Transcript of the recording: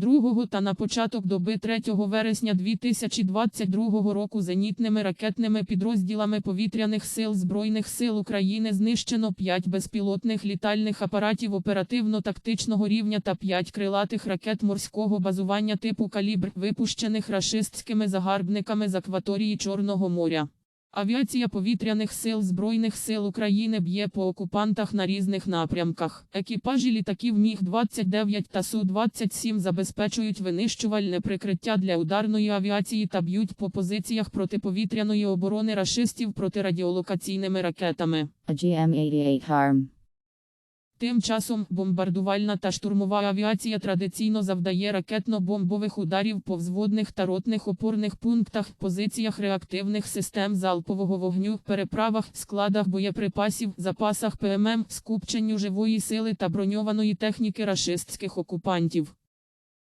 2 та на початок доби 3 вересня 2022 року зенітними ракетними підрозділами повітряних сил Збройних сил України знищено 5 безпілотних літальних апаратів оперативно-тактичного рівня та 5 крилатих ракет морського базування типу «Калібр», випущених рашистськими загарбниками з акваторії Чорного моря. Авіація повітряних сил Збройних сил України б'є по окупантах на різних напрямках. Екіпажі літаків Міг-29 та Су-27 забезпечують винищувальне прикриття для ударної авіації та б'ють по позиціях протиповітряної оборони рашистів протирадіолокаційними ракетами. GM88 harm. Тим часом бомбардувальна та штурмова авіація традиційно завдає ракетно-бомбових ударів по взводних та ротних опорних пунктах, позиціях реактивних систем залпового вогню, переправах, складах боєприпасів, запасах ПММ, скупченню живої сили та броньованої техніки рашистських окупантів.